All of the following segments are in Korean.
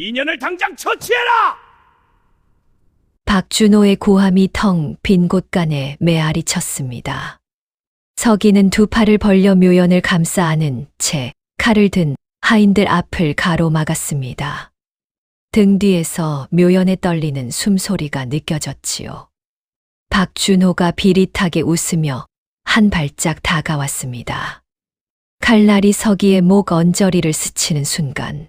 이년을 당장 처치해라! 박준호의 고함이 텅 빈 곳간에 메아리 쳤습니다. 서기는 두 팔을 벌려 묘연을 감싸 안은 채 칼을 든 하인들 앞을 가로막았습니다. 등 뒤에서 묘연에 떨리는 숨소리가 느껴졌지요. 박준호가 비릿하게 웃으며 한 발짝 다가왔습니다. 칼날이 서기의 목 언저리를 스치는 순간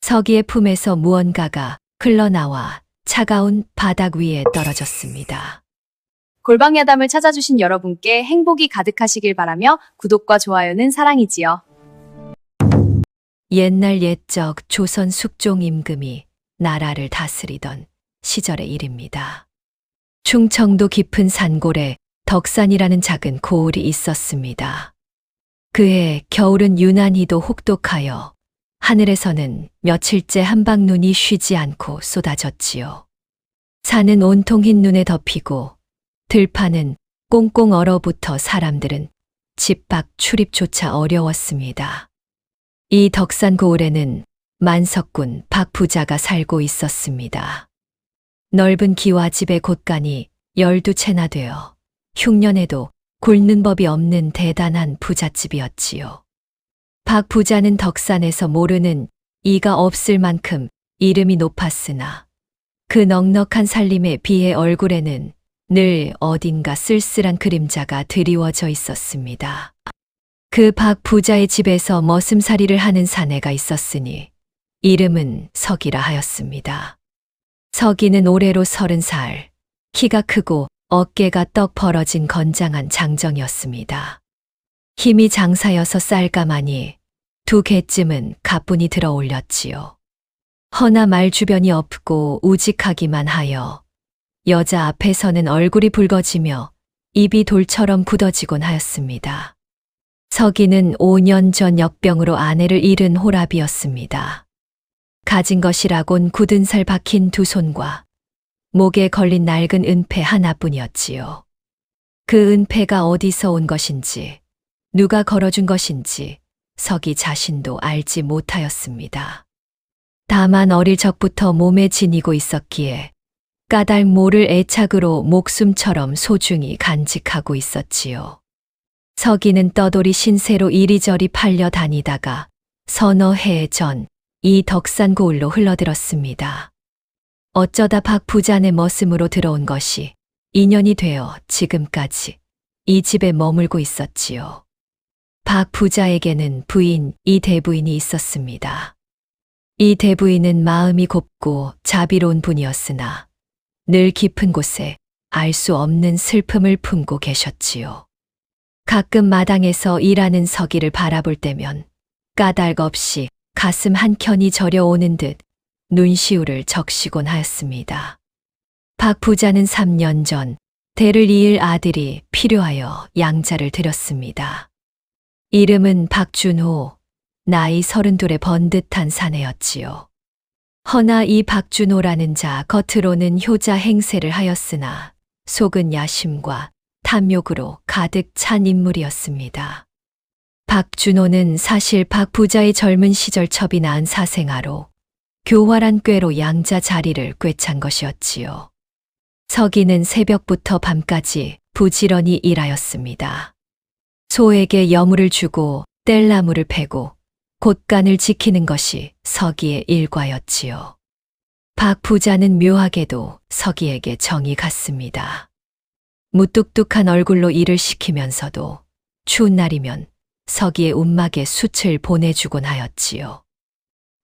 서기의 품에서 무언가가 흘러나와 차가운 바닥 위에 떨어졌습니다. 골방야담을 찾아주신 여러분께 행복이 가득하시길 바라며 구독과 좋아요는 사랑이지요. 옛날 옛적 조선 숙종 임금이 나라를 다스리던 시절의 일입니다. 충청도 깊은 산골에 덕산이라는 작은 고을이 있었습니다. 그해 겨울은 유난히도 혹독하여 하늘에서는 며칠째 한방눈이 쉬지 않고 쏟아졌지요. 산은 온통 흰 눈에 덮이고 들판은 꽁꽁 얼어붙어 사람들은 집 밖 출입조차 어려웠습니다. 이 덕산 고을에는 만석군 박 부자가 살고 있었습니다. 넓은 기와집의 곳간이 열두 채나 되어 흉년에도 굶는 법이 없는 대단한 부잣집이었지요. 박 부자는 덕산에서 모르는 이가 없을 만큼 이름이 높았으나 그 넉넉한 살림에 비해 얼굴에는 늘 어딘가 쓸쓸한 그림자가 드리워져 있었습니다. 그 박 부자의 집에서 머슴살이를 하는 사내가 있었으니 이름은 석이라 하였습니다. 석이는 올해로 서른 살, 키가 크고 어깨가 떡 벌어진 건장한 장정이었습니다. 힘이 장사여서 쌀가마니 두 개쯤은 가뿐히 들어 올렸지요. 허나 말 주변이 없고 우직하기만 하여 여자 앞에서는 얼굴이 붉어지며 입이 돌처럼 굳어지곤 하였습니다. 서기는 5년 전 역병으로 아내를 잃은 호랍이었습니다. 가진 것이라곤 굳은 살 박힌 두 손과 목에 걸린 낡은 은패 하나뿐이었지요. 그 은패가 어디서 온 것인지, 누가 걸어준 것인지 석이 자신도 알지 못하였습니다. 다만 어릴 적부터 몸에 지니고 있었기에 까닭 모를 애착으로 목숨처럼 소중히 간직하고 있었지요. 서기는 떠돌이 신세로 이리저리 팔려 다니다가 서너 해 전 이 덕산 고을로 흘러들었습니다. 어쩌다 박 부자네 머슴으로 들어온 것이 인연이 되어 지금까지 이 집에 머물고 있었지요. 박 부자에게는 부인 이 대부인이 있었습니다. 이 대부인은 마음이 곱고 자비로운 분이었으나 늘 깊은 곳에 알 수 없는 슬픔을 품고 계셨지요. 가끔 마당에서 일하는 서기를 바라볼 때면 까닭 없이 가슴 한켠이 저려오는 듯 눈시울을 적시곤 하였습니다. 박 부자는 3년 전 대를 이을 아들이 필요하여 양자를 드렸습니다. 이름은 박준호, 나이 서른둘의 번듯한 사내였지요. 허나 이 박준호라는 자 겉으로는 효자 행세를 하였으나 속은 야심과 탐욕으로 가득 찬 인물이었습니다. 박준호는 사실 박 부자의 젊은 시절 첩이 낳은 사생아로 교활한 꾀로 양자 자리를 꿰찬 것이었지요. 서기는 새벽부터 밤까지 부지런히 일하였습니다. 소에게 여물을 주고 뗄나무를 패고 곳간을 지키는 것이 서기의 일과였지요. 박 부자는 묘하게도 서기에게 정이 갔습니다. 무뚝뚝한 얼굴로 일을 시키면서도 추운 날이면 서기의 움막에 숯을 보내주곤 하였지요.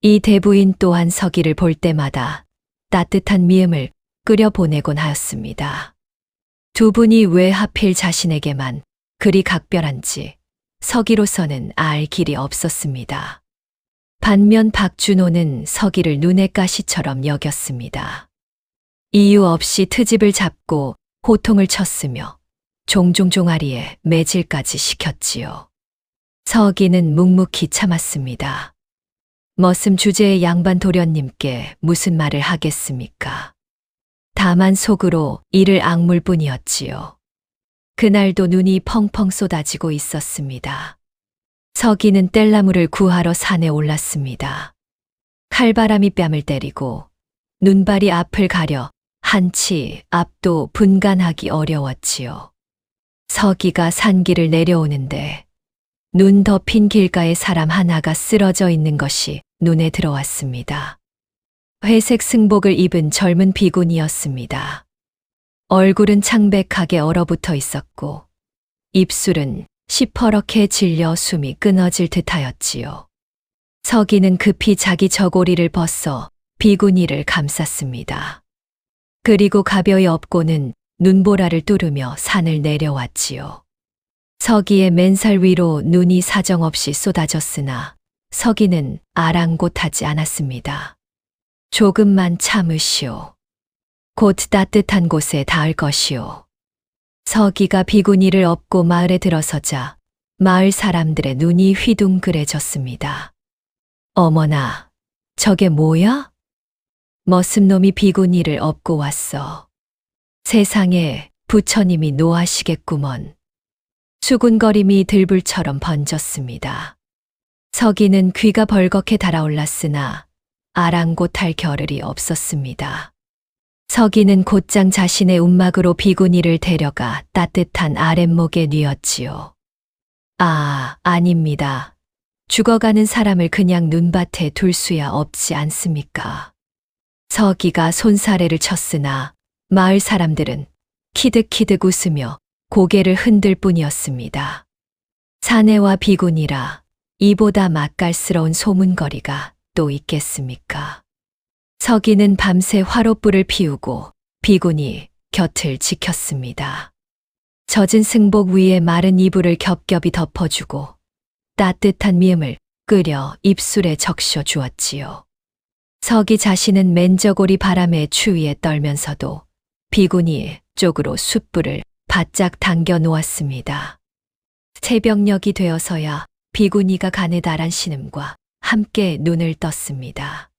이 대부인 또한 서기를 볼 때마다 따뜻한 미음을 끓여 보내곤 하였습니다. 두 분이 왜 하필 자신에게만 그리 각별한지 서기로서는 알 길이 없었습니다. 반면 박준호는 서기를 눈의 가시처럼 여겼습니다. 이유 없이 트집을 잡고 호통을 쳤으며 종종 종아리에 매질까지 시켰지요. 서기는 묵묵히 참았습니다. 머슴 주제의 양반 도련님께 무슨 말을 하겠습니까? 다만 속으로 이를 악물 뿐이었지요. 그날도 눈이 펑펑 쏟아지고 있었습니다. 서기는 뗄나무를 구하러 산에 올랐습니다. 칼바람이 뺨을 때리고 눈발이 앞을 가려 한치 앞도 분간하기 어려웠지요. 서기가 산길을 내려오는데 눈 덮인 길가에 사람 하나가 쓰러져 있는 것이 눈에 들어왔습니다. 회색 승복을 입은 젊은 비군이었습니다. 얼굴은 창백하게 얼어붙어 있었고 입술은 시퍼렇게 질려 숨이 끊어질 듯하였지요. 서기는 급히 자기 저고리를 벗어 비구니를 감쌌습니다. 그리고 가벼이 업고는 눈보라를 뚫으며 산을 내려왔지요. 서기의 맨살 위로 눈이 사정없이 쏟아졌으나 서기는 아랑곳하지 않았습니다. 조금만 참으시오. 곧 따뜻한 곳에 닿을 것이오. 서기가 비구니를 업고 마을에 들어서자 마을 사람들의 눈이 휘둥그레졌습니다. 어머나, 저게 뭐야? 머슴놈이 비구니를 업고 왔어. 세상에 부처님이 노하시겠구먼. 수군거림이 들불처럼 번졌습니다. 서기는 귀가 벌겋게 달아올랐으나 아랑곳할 겨를이 없었습니다. 서기는 곧장 자신의 움막으로 비구니를 데려가 따뜻한 아랫목에 뉘었지요. 아, 아닙니다. 죽어가는 사람을 그냥 눈밭에 둘 수야 없지 않습니까? 서기가 손사래를 쳤으나 마을 사람들은 키득키득 웃으며 고개를 흔들 뿐이었습니다. 사내와 비군이라 이보다 맛깔스러운 소문거리가 또 있겠습니까? 서기는 밤새 화롯불을 피우고 비군이 곁을 지켰습니다. 젖은 승복 위에 마른 이불을 겹겹이 덮어주고 따뜻한 미음을 끓여 입술에 적셔 주었지요. 서기 자신은 맨저고리 바람에 추위에 떨면서도 비군이 쪽으로 숯불을 바짝 당겨 놓았습니다. 새벽녘이 되어서야 비구니가 가느다란 신음과 함께 눈을 떴습니다.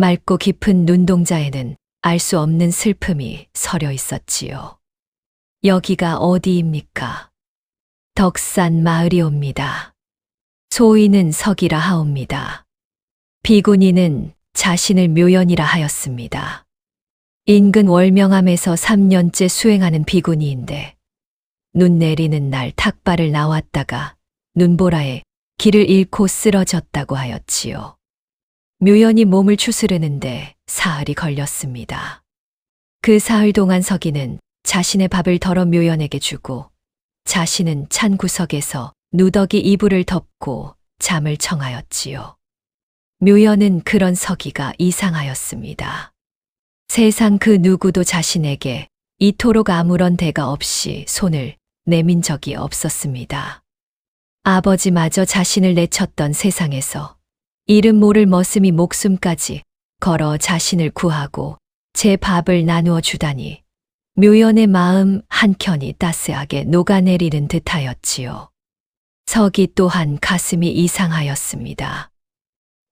맑고 깊은 눈동자에는 알 수 없는 슬픔이 서려 있었지요. 여기가 어디입니까? 덕산 마을이옵니다. 소인은 석이라 하옵니다. 비구니는 자신을 묘연이라 하였습니다. 인근 월명암에서 3년째 수행하는 비구니인데 눈 내리는 날 탁발을 나왔다가 눈보라에 길을 잃고 쓰러졌다고 하였지요. 묘연이 몸을 추스르는데 사흘이 걸렸습니다. 그 사흘 동안 서기는 자신의 밥을 덜어 묘연에게 주고 자신은 찬 구석에서 누더기 이불을 덮고 잠을 청하였지요. 묘연은 그런 서기가 이상하였습니다. 세상 그 누구도 자신에게 이토록 아무런 대가 없이 손을 내민 적이 없었습니다. 아버지마저 자신을 내쳤던 세상에서 이름 모를 머슴이 목숨까지 걸어 자신을 구하고 제 밥을 나누어 주다니 묘연의 마음 한켠이 따스하게 녹아내리는 듯하였지요. 서기 또한 가슴이 이상하였습니다.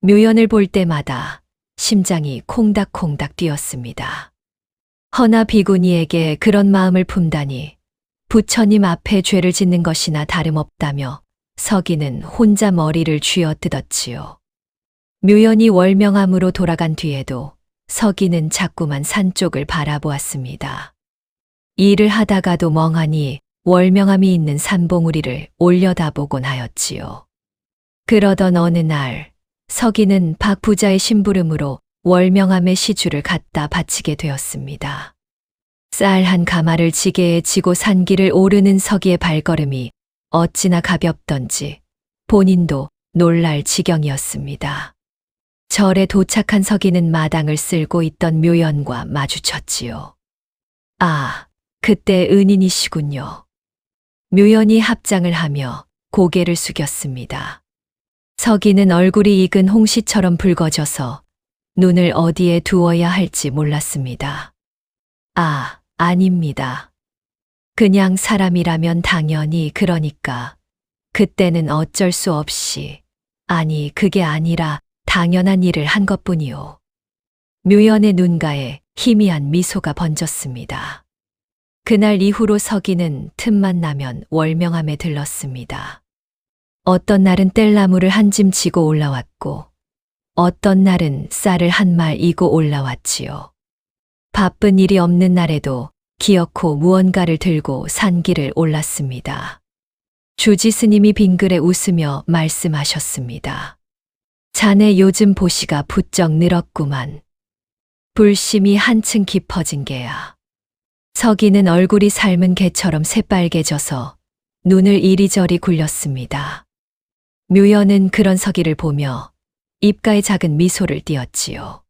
묘연을 볼 때마다 심장이 콩닥콩닥 뛰었습니다. 허나 비구니에게 그런 마음을 품다니 부처님 앞에 죄를 짓는 것이나 다름없다며 서기는 혼자 머리를 쥐어 뜯었지요. 묘연이 월명암으로 돌아간 뒤에도 서기는 자꾸만 산 쪽을 바라보았습니다. 일을 하다가도 멍하니 월명암이 있는 산봉우리를 올려다보곤 하였지요. 그러던 어느 날 서기는 박 부자의 심부름으로 월명암의 시주를 갖다 바치게 되었습니다. 쌀 한 가마를 지게에 지고 산길을 오르는 서기의 발걸음이 어찌나 가볍던지 본인도 놀랄 지경이었습니다. 절에 도착한 서기는 마당을 쓸고 있던 묘연과 마주쳤지요. 아, 그때 은인이시군요. 묘연이 합장을 하며 고개를 숙였습니다. 서기는 얼굴이 익은 홍시처럼 붉어져서 눈을 어디에 두어야 할지 몰랐습니다. 아, 아닙니다. 그냥 사람이라면 당연히 그러니까. 그때는 어쩔 수 없이, 아니, 그게 아니라 당연한 일을 한 것뿐이요. 묘연의 눈가에 희미한 미소가 번졌습니다. 그날 이후로 서기는 틈만 나면 월명함에 들렀습니다. 어떤 날은 뗄나무를 한 짐 지고 올라왔고, 어떤 날은 쌀을 한 말 이고 올라왔지요. 바쁜 일이 없는 날에도 기어코 무언가를 들고 산길을 올랐습니다. 주지 스님이 빙글에 웃으며 말씀하셨습니다. 자네 요즘 보시가 부쩍 늘었구만. 불심이 한층 깊어진 게야. 서기는 얼굴이 삶은 개처럼 새빨개져서 눈을 이리저리 굴렸습니다. 묘연은 그런 서기를 보며 입가에 작은 미소를 띄었지요.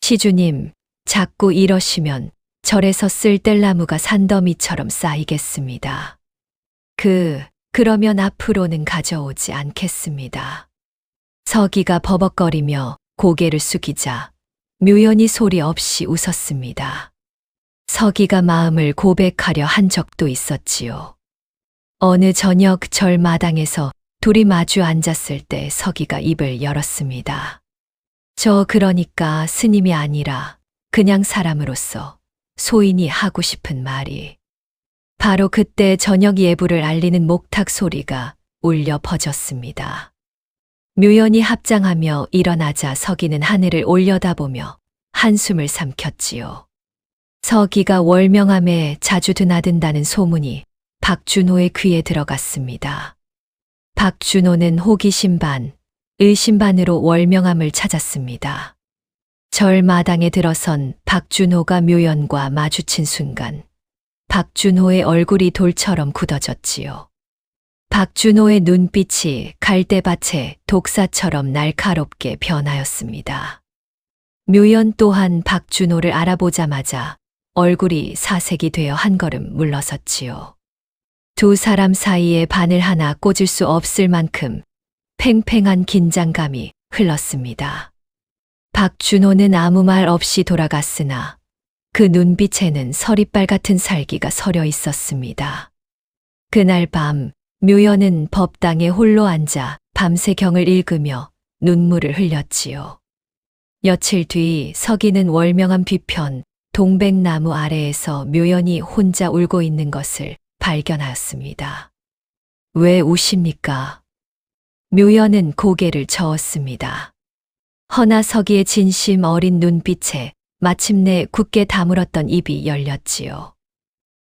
시주님, 자꾸 이러시면 절에서 쓸 뗄나무가 산더미처럼 쌓이겠습니다. 그, 그러면 앞으로는 가져오지 않겠습니다. 서기가 버벅거리며 고개를 숙이자 묘연이 소리 없이 웃었습니다. 서기가 마음을 고백하려 한 적도 있었지요. 어느 저녁 절 마당에서 둘이 마주 앉았을 때 서기가 입을 열었습니다. 저 그러니까 스님이 아니라 그냥 사람으로서 소인이 하고 싶은 말이 바로 그때 저녁 예불을 알리는 목탁 소리가 울려 퍼졌습니다. 묘연이 합장하며 일어나자 서기는 하늘을 올려다보며 한숨을 삼켰지요. 서기가 월명함에 자주 드나든다는 소문이 박준호의 귀에 들어갔습니다. 박준호는 호기심 반, 의심 반으로 월명함을 찾았습니다. 절 마당에 들어선 박준호가 묘연과 마주친 순간 박준호의 얼굴이 돌처럼 굳어졌지요. 박준호의 눈빛이 갈대밭의 독사처럼 날카롭게 변하였습니다. 묘연 또한 박준호를 알아보자마자 얼굴이 사색이 되어 한 걸음 물러섰지요. 두 사람 사이에 바늘 하나 꽂을 수 없을 만큼 팽팽한 긴장감이 흘렀습니다. 박준호는 아무 말 없이 돌아갔으나 그 눈빛에는 서리빨 같은 살기가 서려 있었습니다. 그날 밤 묘연은 법당에 홀로 앉아 밤새 경을 읽으며 눈물을 흘렸지요. 며칠 뒤 서기는 월명한 뒤편 동백나무 아래에서 묘연이 혼자 울고 있는 것을 발견하였습니다. 왜 우십니까? 묘연은 고개를 저었습니다. 허나 서기의 진심 어린 눈빛에 마침내 굳게 다물었던 입이 열렸지요.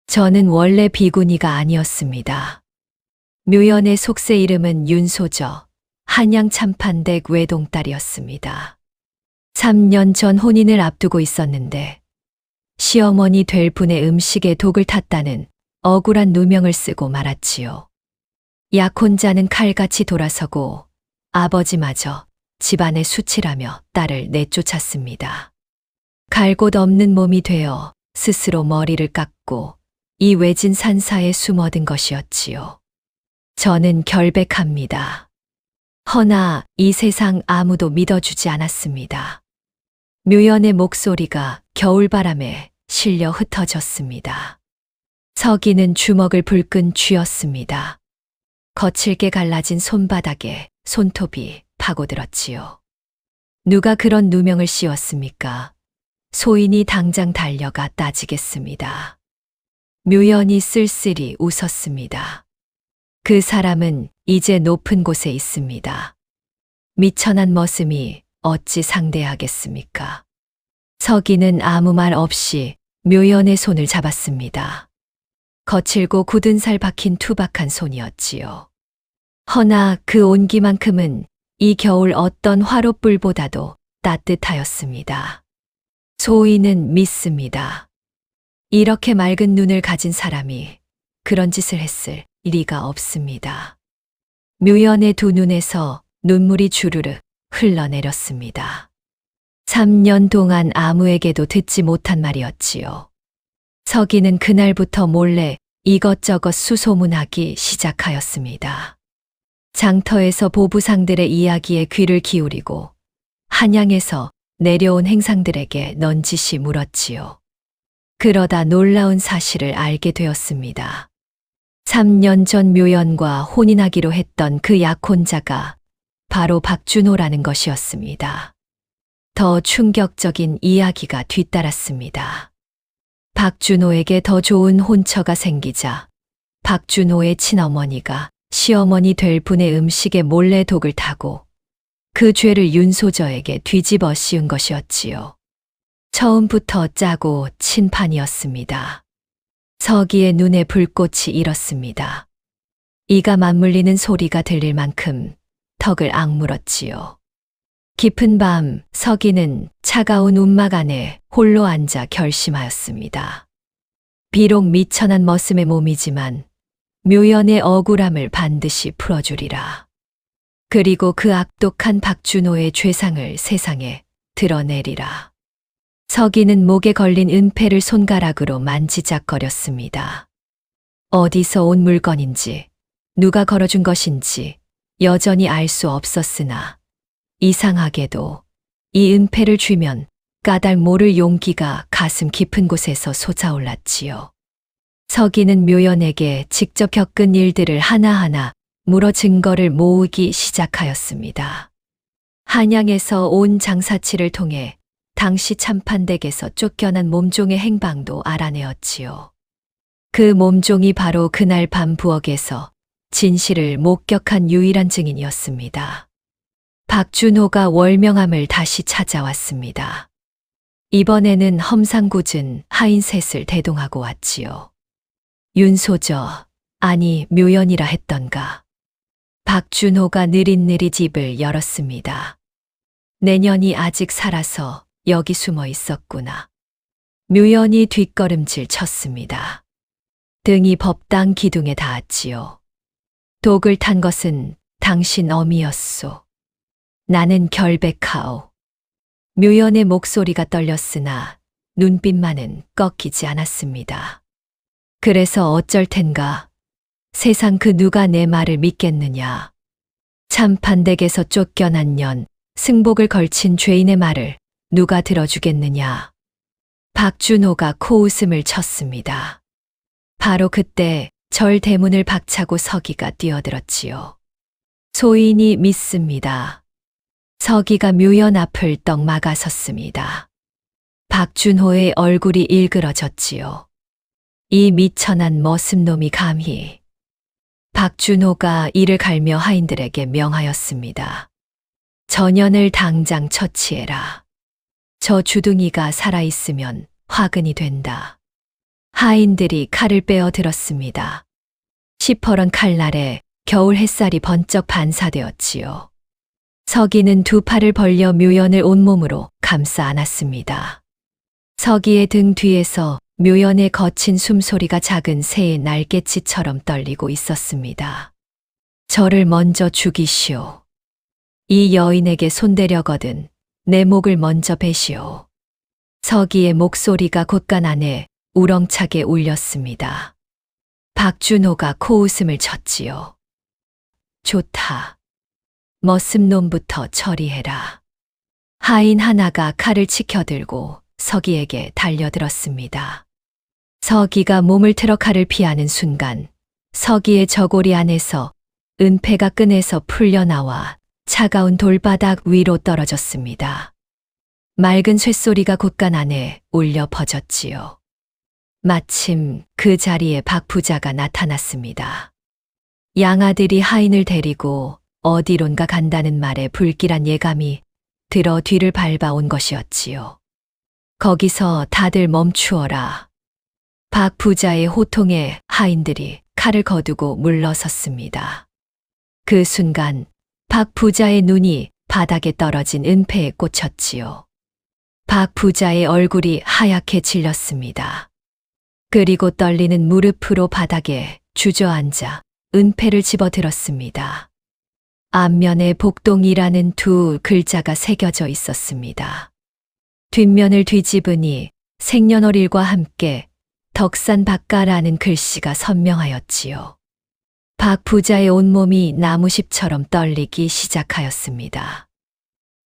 저는 원래 비구니가 아니었습니다. 묘연의 속세 이름은 윤소저, 한양 참판댁 외동딸이었습니다. 3년 전 혼인을 앞두고 있었는데 시어머니 될 분의 음식에 독을 탔다는 억울한 누명을 쓰고 말았지요. 약혼자는 칼같이 돌아서고 아버지마저 집안에 수치라며 딸을 내쫓았습니다. 갈 곳 없는 몸이 되어 스스로 머리를 깎고 이 외진 산사에 숨어든 것이었지요. 저는 결백합니다. 허나 이 세상 아무도 믿어주지 않았습니다. 묘연의 목소리가 겨울바람에 실려 흩어졌습니다. 서기는 주먹을 불끈 쥐었습니다. 거칠게 갈라진 손바닥에 손톱이 파고들었지요. 누가 그런 누명을 씌웠습니까? 소인이 당장 달려가 따지겠습니다. 묘연이 쓸쓸히 웃었습니다. 그 사람은 이제 높은 곳에 있습니다. 미천한 머슴이 어찌 상대하겠습니까? 서기는 아무 말 없이 묘연의 손을 잡았습니다. 거칠고 굳은 살 박힌 투박한 손이었지요. 허나 그 온기만큼은 이 겨울 어떤 화롯불보다도 따뜻하였습니다. 소인은 믿습니다. 이렇게 맑은 눈을 가진 사람이 그런 짓을 했을 리가 없습니다. 묘연의 두 눈에서 눈물이 주르르 흘러내렸습니다. 3년 동안 아무에게도 듣지 못한 말이었지요. 서기는 그날부터 몰래 이것저것 수소문하기 시작하였습니다. 장터에서 보부상들의 이야기에 귀를 기울이고 한양에서 내려온 행상들에게 넌지시 물었지요. 그러다 놀라운 사실을 알게 되었습니다. 3년 전 묘연과 혼인하기로 했던 그 약혼자가 바로 박준호라는 것이었습니다. 더 충격적인 이야기가 뒤따랐습니다. 박준호에게 더 좋은 혼처가 생기자 박준호의 친어머니가 시어머니 될 분의 음식에 몰래 독을 타고 그 죄를 윤소저에게 뒤집어 씌운 것이었지요. 처음부터 짜고 친판이었습니다. 서기의 눈에 불꽃이 일었습니다. 이가 맞물리는 소리가 들릴 만큼 턱을 악물었지요. 깊은 밤 서기는 차가운 움막 안에 홀로 앉아 결심하였습니다. 비록 미천한 머슴의 몸이지만 묘연의 억울함을 반드시 풀어주리라. 그리고 그 악독한 박준호의 죄상을 세상에 드러내리라. 서기는 목에 걸린 은패를 손가락으로 만지작거렸습니다. 어디서 온 물건인지, 누가 걸어준 것인지 여전히 알 수 없었으나 이상하게도 이 은패를 쥐면 까닭 모를 용기가 가슴 깊은 곳에서 솟아올랐지요. 서기는 묘연에게 직접 겪은 일들을 하나하나 물어 증거를 모으기 시작하였습니다. 한양에서 온 장사치를 통해 당시 참판댁에서 쫓겨난 몸종의 행방도 알아내었지요. 그 몸종이 바로 그날 밤 부엌에서 진실을 목격한 유일한 증인이었습니다. 박준호가 월명함을 다시 찾아왔습니다. 이번에는 험상궂은 하인 셋을 대동하고 왔지요. 윤소저, 아니 묘연이라 했던가. 박준호가 느릿느릿 입을 열었습니다. 내년이 아직 살아서 여기 숨어 있었구나. 묘연이 뒷걸음질 쳤습니다. 등이 법당 기둥에 닿았지요. 독을 탄 것은 당신 어미였소. 나는 결백하오. 묘연의 목소리가 떨렸으나 눈빛만은 꺾이지 않았습니다. 그래서 어쩔 텐가. 세상 그 누가 내 말을 믿겠느냐. 참판댁에서 쫓겨난 년, 승복을 걸친 죄인의 말을 누가 들어주겠느냐. 박준호가 코웃음을 쳤습니다. 바로 그때 절 대문을 박차고 서기가 뛰어들었지요. 소인이 믿습니다. 서기가 묘연 앞을 떡 막아섰습니다. 박준호의 얼굴이 일그러졌지요. 이 미천한 머슴놈이 감히 박준호가 이를 갈며 하인들에게 명하였습니다. 전연을 당장 처치해라. 저 주둥이가 살아있으면 화근이 된다. 하인들이 칼을 빼어 들었습니다. 시퍼런 칼날에 겨울 햇살이 번쩍 반사되었지요. 서기는 두 팔을 벌려 묘연을 온몸으로 감싸 안았습니다. 서기의 등 뒤에서 묘연의 거친 숨소리가 작은 새의 날개치처럼 떨리고 있었습니다. 저를 먼저 죽이시오. 이 여인에게 손대려거든 내 목을 먼저 베시오. 서기의 목소리가 곳간 안에 우렁차게 울렸습니다. 박준호가 코웃음을 쳤지요. 좋다. 머슴놈부터 처리해라. 하인 하나가 칼을 치켜들고 서기에게 달려들었습니다. 서기가 몸을 틀어 칼을 피하는 순간 서기의 저고리 안에서 은폐가 끈에서 풀려나와 차가운 돌바닥 위로 떨어졌습니다. 맑은 쇳소리가 곳간 안에 울려 퍼졌지요. 마침 그 자리에 박 부자가 나타났습니다. 양아들이 하인을 데리고 어디론가 간다는 말에 불길한 예감이 들어 뒤를 밟아온 것이었지요. 거기서 다들 멈추어라. 박 부자의 호통에 하인들이 칼을 거두고 물러섰습니다. 그 순간 박 부자의 눈이 바닥에 떨어진 은폐에 꽂혔지요. 박 부자의 얼굴이 하얗게 질렸습니다. 그리고 떨리는 무릎으로 바닥에 주저앉아 은폐를 집어들었습니다. 앞면에 복동이라는 두 글자가 새겨져 있었습니다. 뒷면을 뒤집으니 생년월일과 함께 덕산 박가라는 글씨가 선명하였지요. 박 부자의 온몸이 나무십처럼 떨리기 시작하였습니다.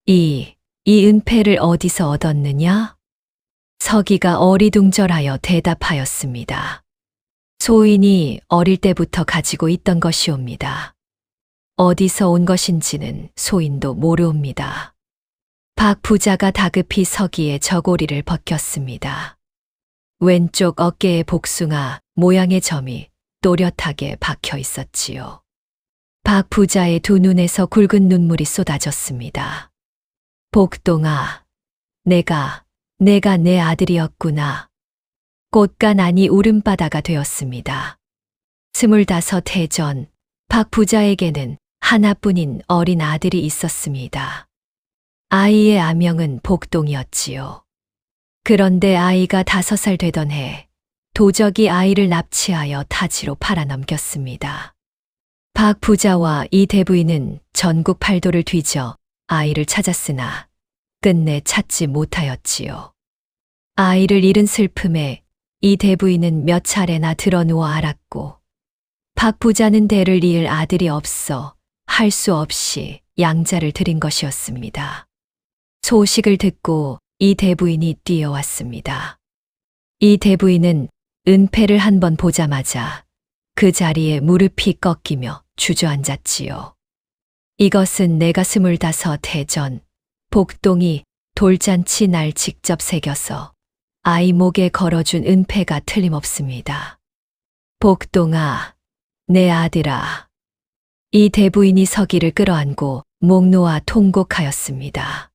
이, 이 은폐를 어디서 얻었느냐? 서기가 어리둥절하여 대답하였습니다. 소인이 어릴 때부터 가지고 있던 것이옵니다. 어디서 온 것인지는 소인도 모르옵니다. 박 부자가 다급히 서기의 저고리를 벗겼습니다. 왼쪽 어깨의 복숭아 모양의 점이 또렷하게 박혀 있었지요. 박 부자의 두 눈에서 굵은 눈물이 쏟아졌습니다. 복동아, 내가, 내가 내 아들이었구나. 꽃가 난이 울음바다가 되었습니다. 스물다섯 해 전, 박 부자에게는 하나뿐인 어린 아들이 있었습니다. 아이의 아명은 복동이었지요. 그런데 아이가 다섯 살 되던 해, 도적이 아이를 납치하여 타지로 팔아넘겼습니다. 박 부자와 이 대부인은 전국 팔도를 뒤져 아이를 찾았으나 끝내 찾지 못하였지요. 아이를 잃은 슬픔에 이 대부인은 몇 차례나 드러누워 알았고, 박 부자는 대를 이을 아들이 없어 할 수 없이 양자를 드린 것이었습니다. 소식을 듣고 이 대부인이 뛰어왔습니다. 이 대부인은 은패를 한 번 보자마자 그 자리에 무릎이 꺾이며 주저앉았지요. 이것은 내가 스물다섯 해전 복동이 돌잔치 날 직접 새겨서 아이 목에 걸어준 은패가 틀림없습니다. 복동아, 내 아들아. 이 대부인이 서기를 끌어안고 목 놓아 통곡하였습니다.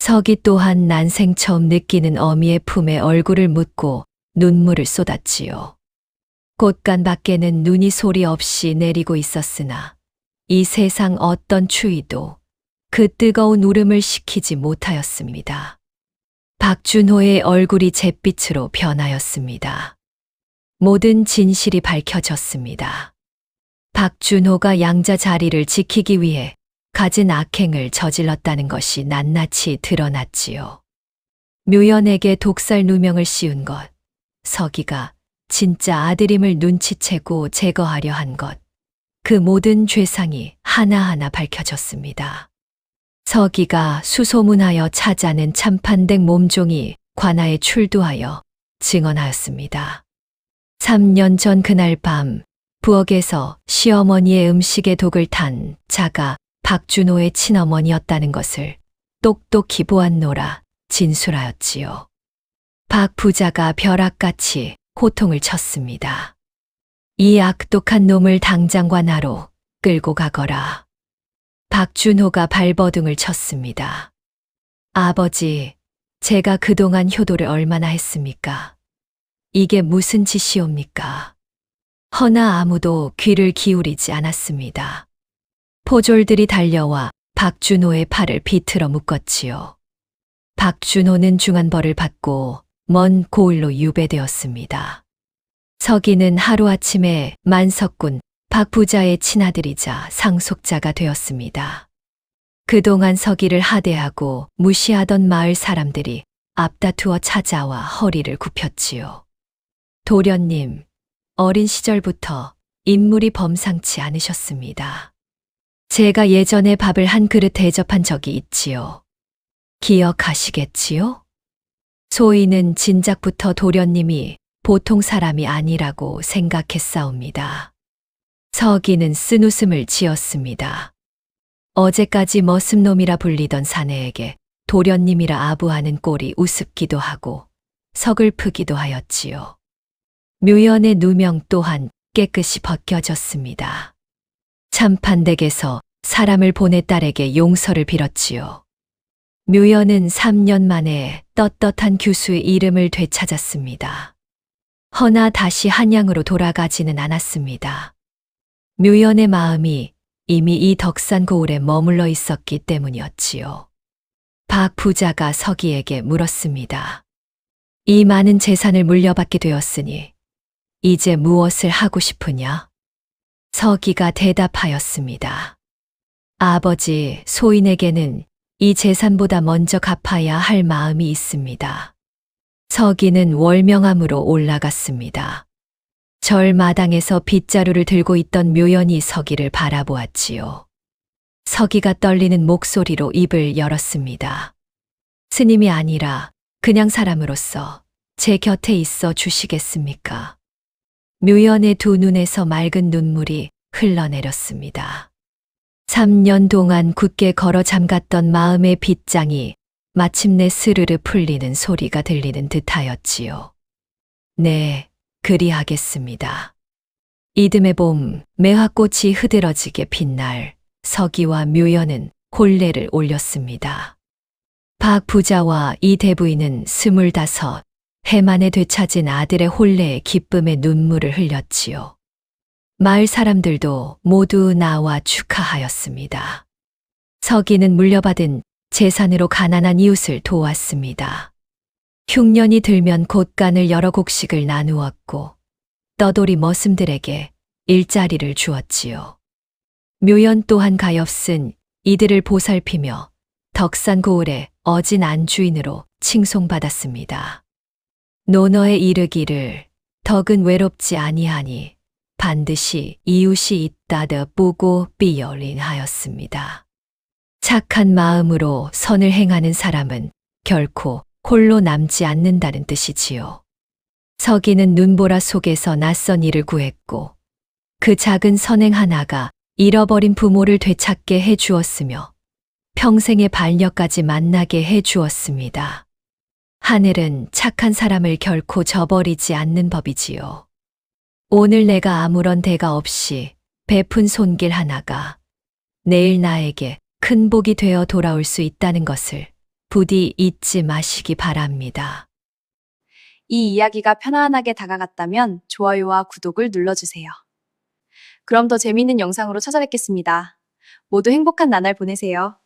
서기 또한 난생 처음 느끼는 어미의 품에 얼굴을 묻고 눈물을 쏟았지요. 꽃간 밖에는 눈이 소리 없이 내리고 있었으나 이 세상 어떤 추위도 그 뜨거운 울음을 식히지 못하였습니다. 박준호의 얼굴이 잿빛으로 변하였습니다. 모든 진실이 밝혀졌습니다. 박준호가 양자 자리를 지키기 위해 갖은 악행을 저질렀다는 것이 낱낱이 드러났지요. 묘연에게 독살 누명을 씌운 것, 서기가 진짜 아들임을 눈치채고 제거하려 한 것, 그 모든 죄상이 하나하나 밝혀졌습니다. 서기가 수소문하여 찾아낸 참판댁 몸종이 관아에 출두하여 증언하였습니다. 3년 전 그날 밤 부엌에서 시어머니의 음식에 독을 탄 자가 박준호의 친어머니였다는 것을 똑똑히 보았노라 진술하였지요. 박 부자가 벼락같이 호통을 쳤습니다. 이 악독한 놈을 당장 관하로 끌고 가거라. 박준호가 발버둥을 쳤습니다. 아버지, 제가 그동안 효도를 얼마나 했습니까? 이게 무슨 짓이옵니까? 허나 아무도 귀를 기울이지 않았습니다. 포졸들이 달려와 박준호의 팔을 비틀어 묶었지요. 박준호는 중한 벌을 받고 먼 고을로 유배되었습니다. 서기는 하루아침에 만석군 박 부자의 친아들이자 상속자가 되었습니다. 그동안 서기를 하대하고 무시하던 마을 사람들이 앞다투어 찾아와 허리를 굽혔지요. 도련님, 어린 시절부터 인물이 범상치 않으셨습니다. 제가 예전에 밥을 한 그릇 대접한 적이 있지요. 기억하시겠지요? 소희는 진작부터 도련님이 보통 사람이 아니라고 생각했사옵니다. 서기는 쓴 웃음을 지었습니다. 어제까지 머슴놈이라 불리던 사내에게 도련님이라 아부하는 꼴이 우습기도 하고 서글프기도 하였지요. 묘연의 누명 또한 깨끗이 벗겨졌습니다. 참판댁에서 사람을 보내 딸에게 용서를 빌었지요. 묘연은 3년 만에 떳떳한 교수의 이름을 되찾았습니다. 허나 다시 한양으로 돌아가지는 않았습니다. 묘연의 마음이 이미 이 덕산 고을에 머물러 있었기 때문이었지요. 박 부자가 서기에게 물었습니다. 이 많은 재산을 물려받게 되었으니 이제 무엇을 하고 싶으냐? 서기가 대답하였습니다. 아버지, 소인에게는 이 재산보다 먼저 갚아야 할 마음이 있습니다. 서기는 월명암으로 올라갔습니다. 절 마당에서 빗자루를 들고 있던 묘연이 서기를 바라보았지요. 서기가 떨리는 목소리로 입을 열었습니다. 스님이 아니라 그냥 사람으로서 제 곁에 있어 주시겠습니까? 묘연의 두 눈에서 맑은 눈물이 흘러내렸습니다. 3년 동안 굳게 걸어 잠갔던 마음의 빗장이 마침내 스르르 풀리는 소리가 들리는 듯하였지요. 네, 그리하겠습니다. 이듬해 봄 매화꽃이 흐드러지게 핀 날 서기와 묘연은 혼례를 올렸습니다. 박 부자와 이 대부인은 스물다섯 해 만에 되찾은 아들의 혼례에 기쁨의 눈물을 흘렸지요. 마을 사람들도 모두 나와 축하하였습니다. 서기는 물려받은 재산으로 가난한 이웃을 도왔습니다. 흉년이 들면 곳간을 여러 곡식을 나누었고 떠돌이 머슴들에게 일자리를 주었지요. 묘연 또한 가엾은 이들을 보살피며 덕산 고을의 어진 안주인으로 칭송받았습니다. 논어에 이르기를 덕은 외롭지 아니하니 반드시 이웃이 있다더 보고 삐열린 하였습니다. 착한 마음으로 선을 행하는 사람은 결코 홀로 남지 않는다는 뜻이지요. 서기는 눈보라 속에서 낯선 일을 구했고 그 작은 선행 하나가 잃어버린 부모를 되찾게 해 주었으며 평생의 반려까지 만나게 해 주었습니다. 하늘은 착한 사람을 결코 저버리지 않는 법이지요. 오늘 내가 아무런 대가 없이 베푼 손길 하나가 내일 나에게 큰 복이 되어 돌아올 수 있다는 것을 부디 잊지 마시기 바랍니다. 이 이야기가 편안하게 다가갔다면 좋아요와 구독을 눌러주세요. 그럼 더 재미있는 영상으로 찾아뵙겠습니다. 모두 행복한 나날 보내세요.